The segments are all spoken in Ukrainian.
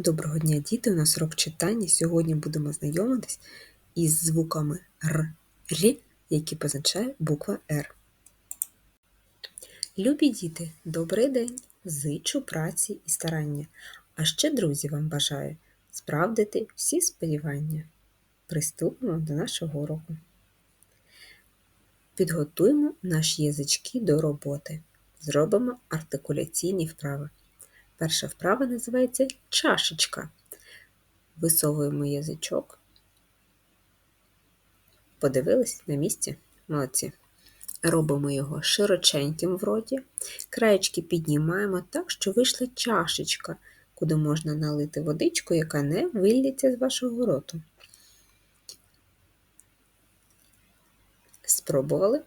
Доброго дня, діти! У нас урок читання. Сьогодні будемо знайомитись із звуками Р, Р, які позначає буква Р. Любі діти, добрий день! Зичу праці і старання, а ще друзі вам бажаю справдити всі сподівання. Приступимо до нашого уроку. Підготуємо наші язички до роботи. Зробимо артикуляційні вправи. Перша вправа називається чашечка. Висовуємо язичок. Подивились на місці? Молодці. Робимо його широченьким в роті. Краєчки піднімаємо так, що вийшла чашечка, куди можна налити водичку, яка не виліться з вашого роту. Спробували?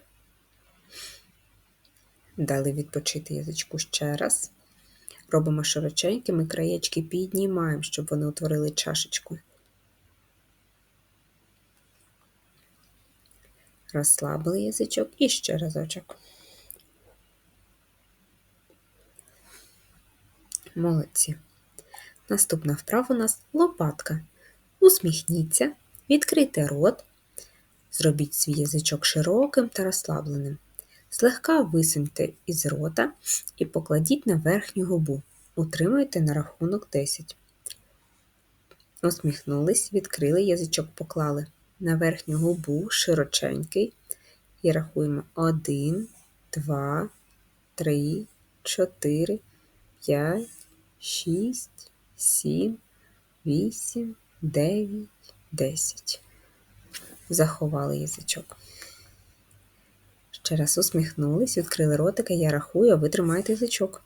Дали відпочити язичку ще раз. Робимо широченькими краєчки піднімаємо, щоб вони утворили чашечку. Розслабили язичок і ще разочок. Молодці. Наступна вправа у нас лопатка. Усміхніться, відкрийте рот, зробіть свій язичок широким та розслабленим. Злегка висуньте із рота і покладіть на верхню губу. Утримуйте на рахунок 10. Усміхнулись, відкрили язичок поклали на верхню губу широченький. І рахуємо 1, 2, 3, 4, 5, 6, 7, 8, 9, 10. Заховали язичок. Ще раз усміхнулись, відкрили ротика, я рахую, а ви тримаєте язичок.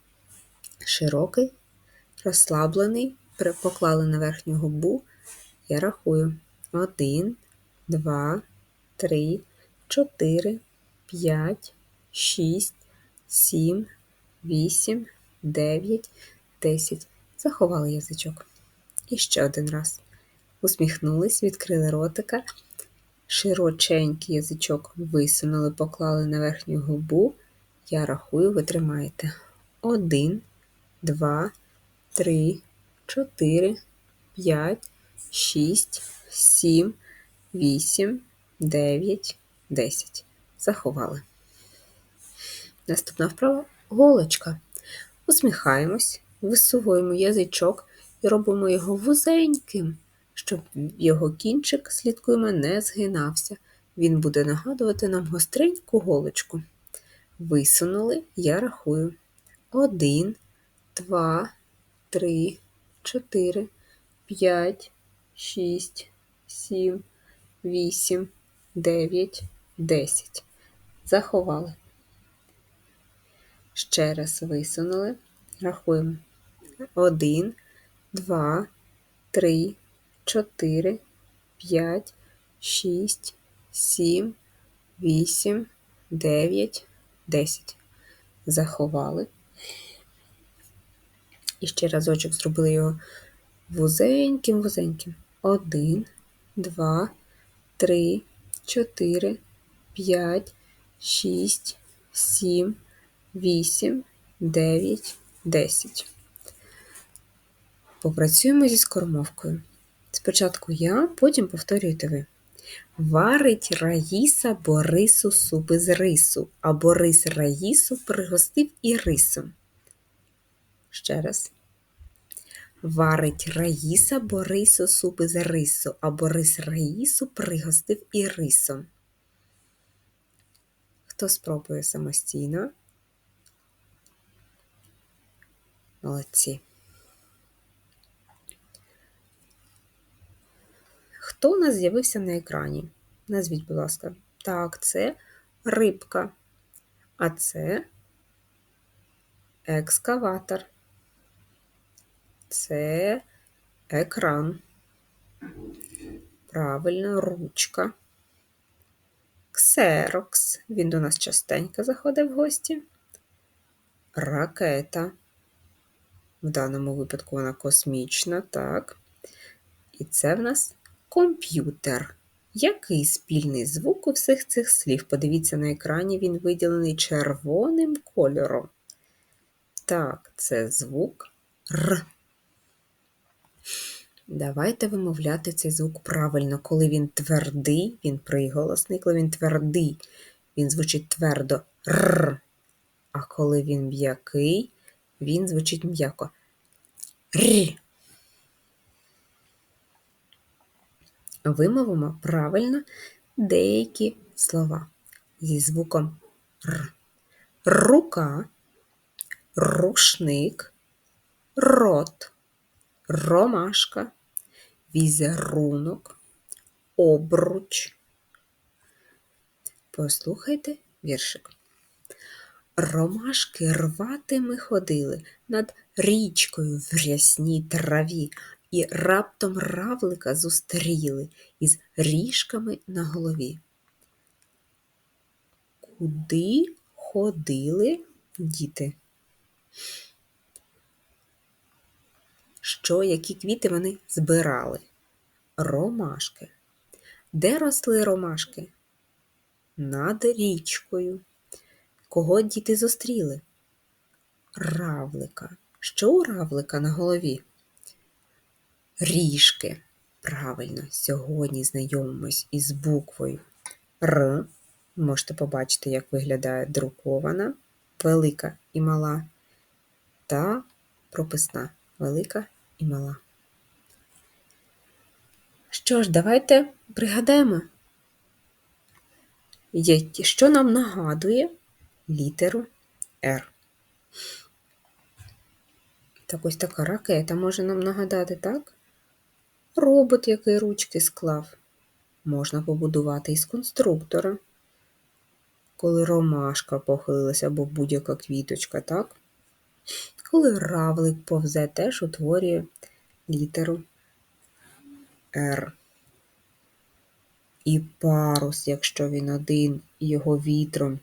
Широкий, розслаблений, поклали на верхню губу. Я рахую. Один, два, три, чотири, п'ять, шість, сім, вісім, дев'ять, десять. Заховали язичок. І ще один раз. Усміхнулись, відкрили ротика. Широченький язичок висунули, поклали на верхню губу. Я рахую, ви тримаєте. Один, два, три, чотири, п'ять, шість, сім, вісім, дев'ять, десять. Заховали. Наступна вправа голочка. Усміхаємось, висовуємо язичок і робимо його вузеньким щоб його кінчик, слідкуємо, не згинався. Він буде нагадувати нам гостреньку голочку. Висунули, я рахую. Один, два, три, чотири, п'ять, шість, сім, вісім, дев'ять, десять. Заховали. Ще раз висунули. Рахуємо. Один, два, три, 4, 5, 6, 7, 8, 9, 10. Заховали. І ще разочок зробили його вузеньким-вузеньким. 1, 2, 3, 4, 5, 6, 7, 8, 9, 10. Попрацюємо зі скормовкою. Спочатку я, потім повторюєте ви. Варить Раїса Борису супи з рису, а Борис Раїсу пригостив і рисом. Ще раз. Варить Раїса Борису супи з рису, а Борис Раїсу пригостив і рисом. Хто спробує самостійно? Молодці. Хто у нас з'явився на екрані? Назвіть, будь ласка. Так, це рибка. А це екскаватор. Це екран. Правильно, ручка. Ксерокс. Він до нас частенько заходить в гості. Ракета. В даному випадку вона космічна, так. І це в нас Комп'ютер. Який спільний звук у всіх цих слів? Подивіться на екрані, він виділений червоним кольором. Так, це звук Р. Давайте вимовляти цей звук правильно. Коли він твердий, він приголосний, коли він твердий, він звучить твердо р. А коли він м'який, він звучить м'яко р. Вимовимо правильно деякі слова зі звуком р. Рука, рушник, рот, ромашка, візерунок, обруч. Послухайте віршик. Ромашки рвати ми ходили над річкою в рясній траві, і раптом равлика зустріли із ріжками на голові. Куди ходили діти? Що, які квіти вони збирали? Ромашки. Де росли ромашки? Над річкою. Кого діти зустріли? Равлика. Що у равлика на голові? Ріжки. Правильно, сьогодні знайомимось із буквою Р. Можете побачити, як виглядає друкована, велика і мала, та прописна велика і мала. Що ж, давайте пригадаємо, що нам нагадує літеру Р. Так ось така ракета може нам нагадати, так? Робот, який ручки склав, можна побудувати із конструктора. Коли ромашка похилилася або будь-яка квіточка, так? Коли равлик повзе, теж утворює літеру Р. І парус, якщо він один, його вітром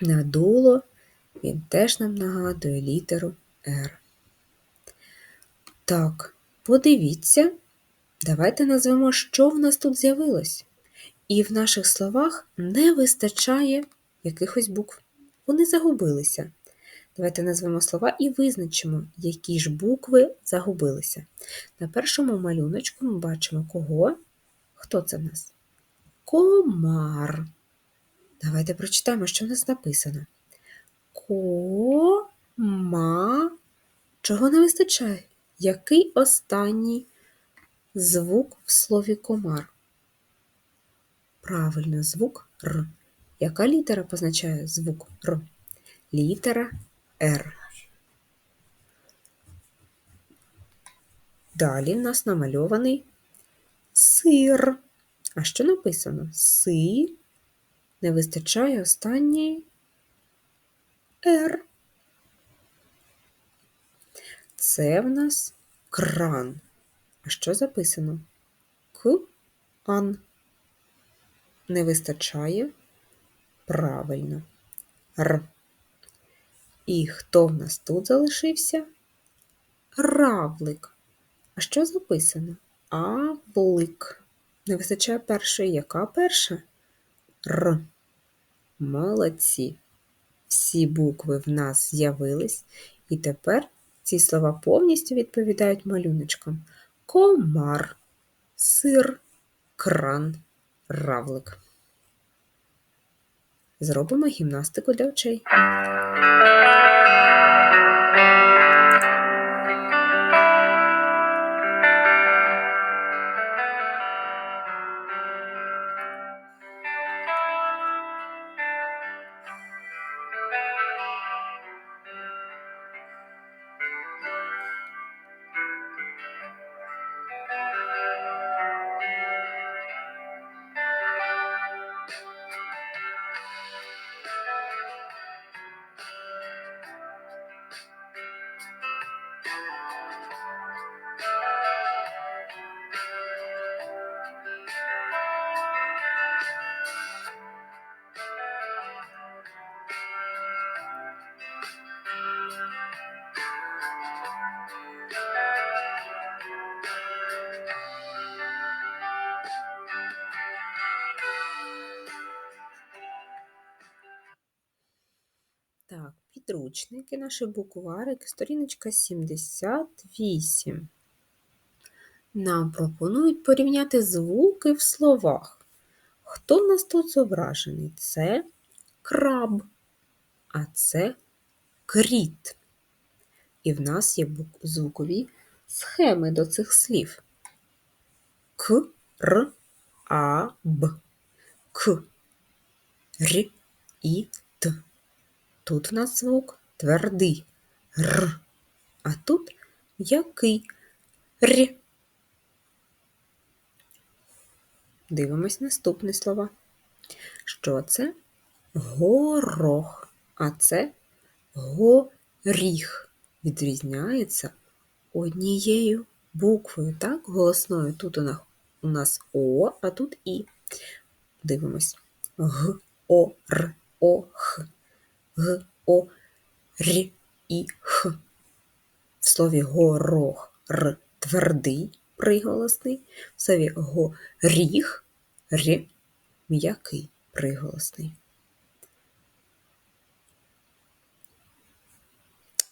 надуло, він теж нам нагадує літеру Р. Так, подивіться, давайте назвемо, що в нас тут з'явилось. І в наших словах не вистачає якихось букв. Вони загубилися. Давайте назвемо слова і визначимо, які ж букви загубилися. На першому малюночку ми бачимо кого? Хто це в нас? Комар. Давайте прочитаємо, що в нас написано. Кома. Чого не вистачає? Який останній звук в слові комар? Правильно, звук Р. Яка літера позначає звук Р? Літера Р. Далі в нас намальований сир. А що написано? Си не вистачає останній Р. Це в нас кран. А що записано? К ан. Не вистачає правильно. Р. І хто в нас тут залишився? Равлик. А що записано? Авлик. Не вистачає першої. Яка перша? Р. Молодці. Всі букви в нас з'явились, і тепер ці слова повністю відповідають малюночкам. Комар, сир, кран, равлик. Зробимо гімнастику для очей. Підручники, наші букварики, сторіночка 78. Нам пропонують порівняти звуки в словах. Хто в нас тут зображений? Це краб, а це кріт. І в нас є звукові схеми до цих слів. К, Р, А, Б. К, Р і Т. Тут в нас звук твердий Р, а тут м'який Р. Дивимось наступні слова. Що це? Горох, а це горіх. Відрізняється однією буквою, так, голосною. Тут у нас, у нас О, а тут І. Дивимось. Г, О, Р, О, Х. Г, О, Р і Х. В слові горох Р твердий приголосний, в слові горіх Р м'який приголосний.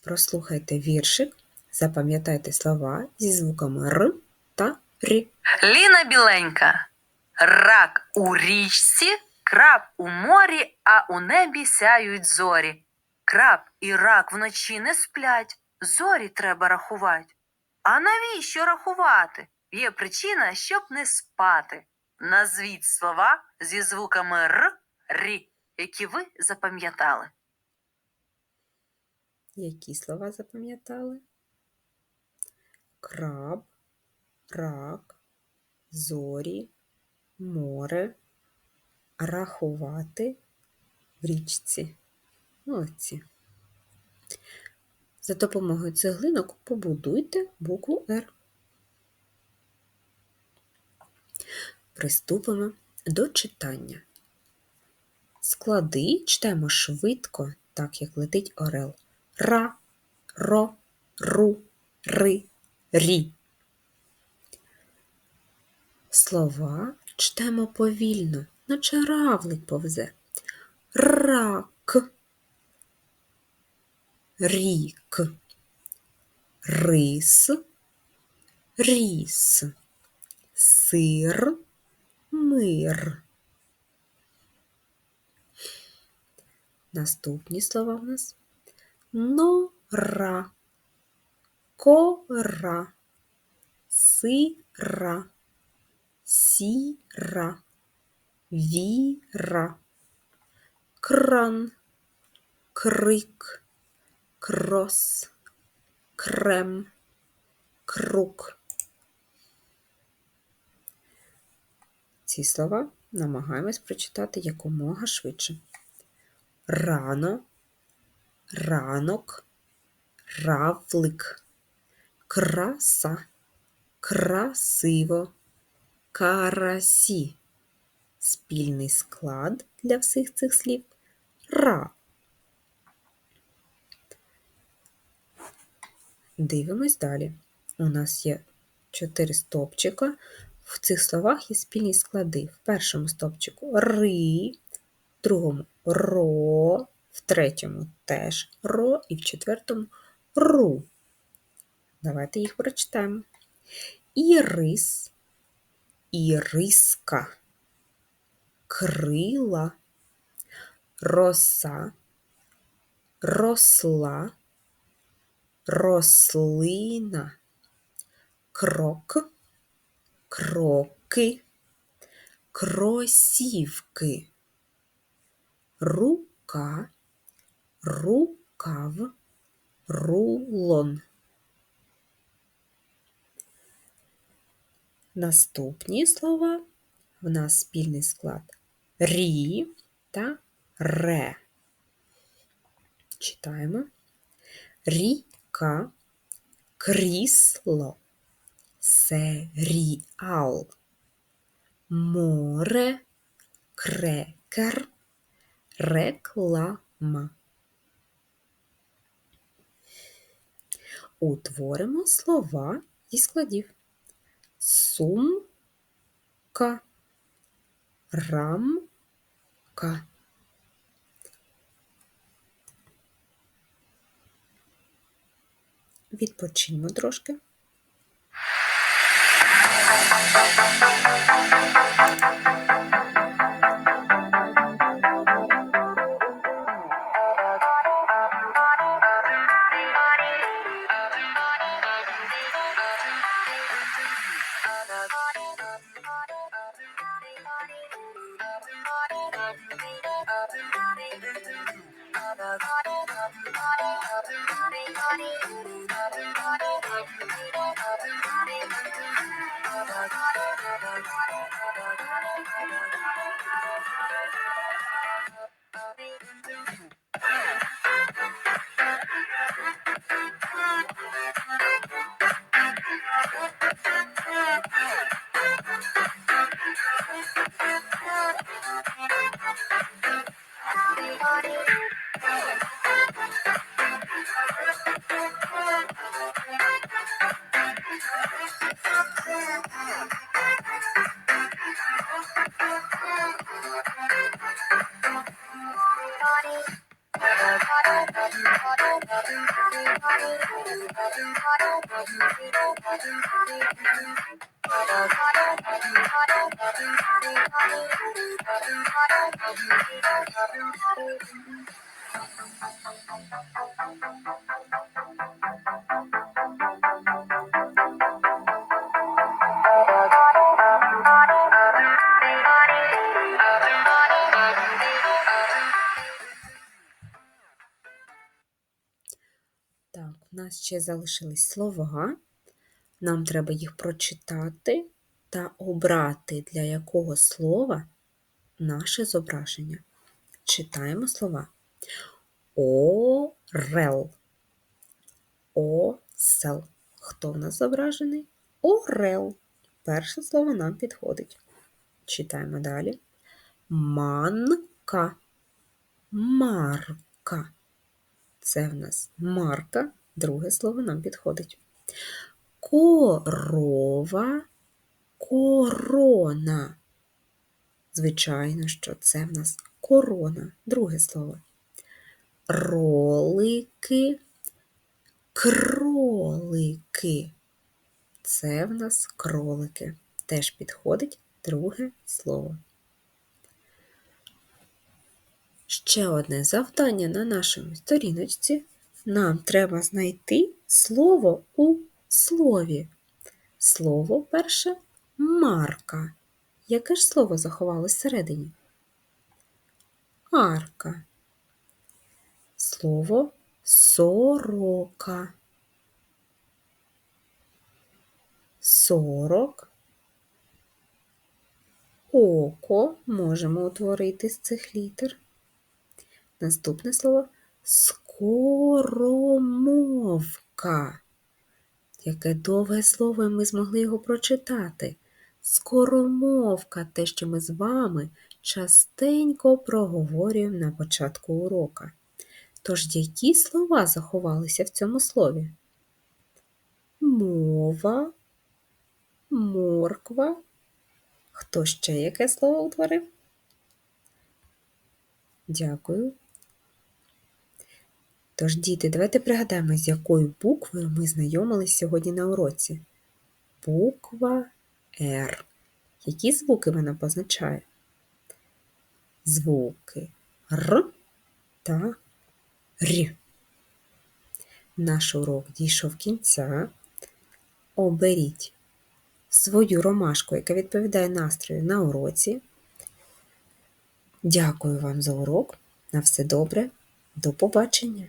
Прослухайте віршик, запам'ятайте слова зі звуками Р та Р. Ліна біленька. Рак у річці, краб у морі, а у небі сяють зорі. Краб і рак вночі не сплять, зорі треба рахувати. А навіщо рахувати? Є причина, щоб не спати. Назвіть слова зі звуками Р, Рі, які ви запам'ятали. Які слова запам'ятали? Краб, рак, зорі, море, рахувати в річці. Молодці. За допомогою цеглинок побудуйте букву Р. Приступимо до читання. Склади читаємо швидко, так як летить орел. Ра, ро, ру, ри, рі. Слова читаємо повільно, наче равлик повзе. Рак, рік, рис, ріс, сир, мир. Наступні слова в нас. Нора, кора, сира, сіра, віра, кран, крик, крос, крем, круг. Ці слова намагаємось прочитати якомога швидше. Рано, ранок, равлик, краса, красиво, карасі. Спільний склад для всіх цих слів ра. Дивимось далі. У нас є чотири стопчика. В цих словах є спільні склади. В першому стопчику ри, в другому ро, в третьому теж ро і в четвертому ру. Давайте їх прочитаємо. Ірис, іриска, крила, роса, росла, рослина, крок, кроки, кросівки, рука, рукав, рулон. Наступні слова в нас спільний склад рі та ре. Читаємо. Ріка, крісло, серіал, море, крекер, реклама. Утворимо слова зі складів. Сумка, ка Відпочиньмо трошки. Так, у нас ще залишились слова. Нам треба їх прочитати та обрати, для якого слова наше зображення. Читаємо слова. Орел. Осел. Хто в нас зображений? Орел. Перше слово нам підходить. Читаємо далі. Манка. Марка. Це в нас марка. Друге слово нам підходить. Корова. Корона. Звичайно, що це в нас корона. Друге слово. Ролики. Кролики. Це в нас кролики. Теж підходить друге слово. Ще одне завдання на нашому сторіночці. Нам треба знайти слово у слові. Слово перше марка. Яке ж слово заховалось всередині? Арка. Слово сорока. Сорок. Око можемо утворити з цих літер. Наступне слово скоромовка. Яке довге слово, ми змогли його прочитати. Скоромовка те, що ми з вами частенько проговорюємо на початку урока. Тож, які слова заховалися в цьому слові? Мова, морква. Хто ще яке слово утворив? Дякую. Тож, діти, давайте пригадаємо, з якою буквою ми знайомились сьогодні на уроці. Буква Р. Які звуки вона позначає? Звуки Р та Р. Наш урок дійшов кінця. Оберіть свою ромашку, яка відповідає настрою на уроці. Дякую вам за урок. На все добре. До побачення!